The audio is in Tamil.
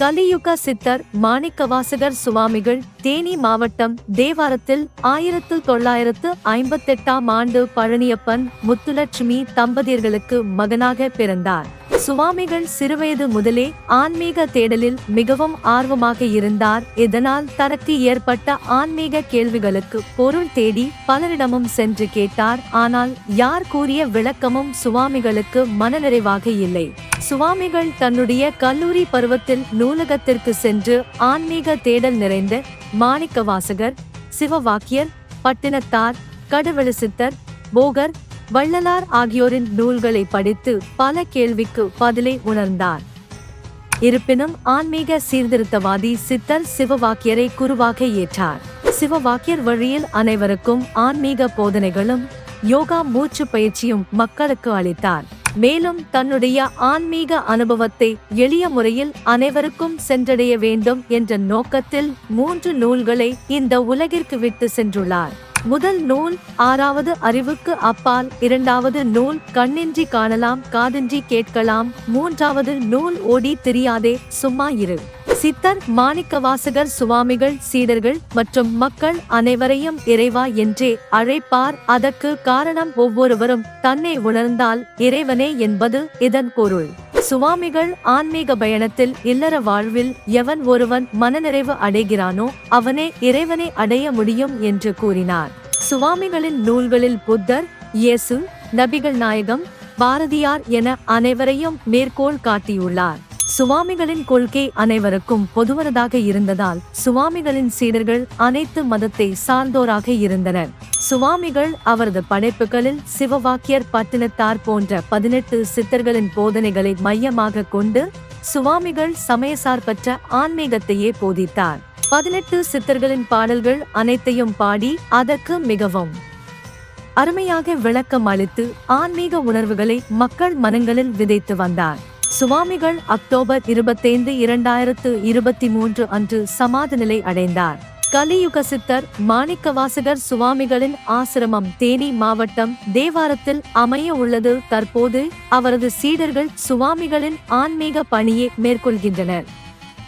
கலியுக சித்தர் மாணிக்கவாசகர் சுவாமிகள் தேனி மாவட்டம் தேவாரத்தில் ஆயிரத்து தொள்ளாயிரத்து ஐம்பத்தெட்டாம் ஆண்டு பழனியப்பன் முத்துலட்சுமி தம்பதியர்களுக்கு மகனாக பிறந்தார். சுவாமிகள் சிறுவயது முதலே ஆன்மீக தேடலில் மிகவும் ஆர்வமாக இருந்தார். இதனால் தனக்கு ஏற்பட்ட ஆன்மீக கேள்விகளுக்கு பொருள் தேடி பலரிடமும் சென்று கேட்டார். ஆனால் யார் கூறிய விளக்கமும் சுவாமிகளுக்கு மனநிறைவாக இல்லை. சுவாமிகள் தன்னுடைய கல்லூரி பருவத்தில் நூலகத்திற்கு சென்று ஆன்மீக தேடல் நிறைந்த மாணிக்க வாசகர் சிவவாக்கியர் பட்டினத்தார் கடவுள சித்தர் போகர் வள்ளலார் ஆகியோரின் நூல்களை படித்து பல கேள்விக்கு பதிலை உணர்ந்தார். இருப்பினும் ஆன்மீக சீர்திருத்தவாதி சித்தர் சிவவாக்கியரை குருவாக ஏற்றார். சிவவாக்கியர் வழியில் அனைவருக்கும் ஆன்மீக போதனைகளும் யோகா மூச்சு பயிற்சியும் மக்களுக்கு அளித்தார். மேலும் தன்னுடைய ஆன்மீக அனுபவத்தை எளிய முறையில் அனைவருக்கும் சென்றடைய வேண்டும் என்ற நோக்கத்தில் மூன்று நூல்களை இந்த உலகிற்கு விட்டு சென்றுள்ளார். முதல் நூல் ஆறாவது அறிவுக்கு அப்பால் இரண்டாவது நூல் கண்ணின்றி காணலாம் காதின்றி கேட்கலாம் மூன்றாவது நூல் ஓடி தெரியாதே சும்மா இரு. சித்தர் மாணிக்கவாசகர் சுவாமிகள் சீடர்கள் மற்றும் மக்கள் அனைவரையும் இறைவா என்றே அழைப்பார். அதற்கு காரணம் ஒவ்வொருவரும் தன்னை உணர்ந்தால் இறைவனே என்பது இதன் பொருள். சுவாமிகள் ஆன்மீக பயணத்தில் இல்லற வாழ்வில் எவன் ஒருவன் மனநிறைவு அடைகிறானோ அவனே இறைவனை அடைய முடியும் என்று கூறினார். சுவாமிகளின் நூல்களில் புத்தர் இயேசு நபிகள் நாயகம் பாரதியார் என அனைவரையும் மேற்கோள் காட்டியுள்ளார். சுவாமிகளின் கொள்கை அனைவருக்கும் பொதுவானதாக இருந்ததால் சுவாமிகளின் சீடர்கள் அனைத்து மதத்தை சார்ந்தோராக இருந்தனர். சுவாமிகள் அவரது படைப்புகளில் சிவவாக்கியர் பட்டினத்தார் போன்ற பதினெட்டு சித்தர்களின் போதனைகளை மையமாக கொண்டு சுவாமிகள் சமயசார்பற்ற ஆன்மீகத்தையே போதித்தார். பதினெட்டு சித்தர்களின் பாடல்கள் அனைத்தையும் பாடி அதற்கு மிகவும் அருமையாக விளக்கம் அளித்து ஆன்மீக உணர்வுகளை மக்கள் மனங்களில் விதைத்து வந்தார். சுவாமிகள் அக்டோபர் இருபத்தைந்து இரண்டாயிரத்து இருபத்தி மூன்று அன்று சமாதி நிலை அடைந்தார். கலியுக சித்தர் மாணிக்கவாசகர் சுவாமிகளின் ஆசிரமம் தேனி மாவட்டம் தேவாரத்தில் அமைய உள்ளது. தற்போது அவரது சீடர்கள் சுவாமிகளின் ஆன்மீக பணியை மேற்கொள்கின்றனர்.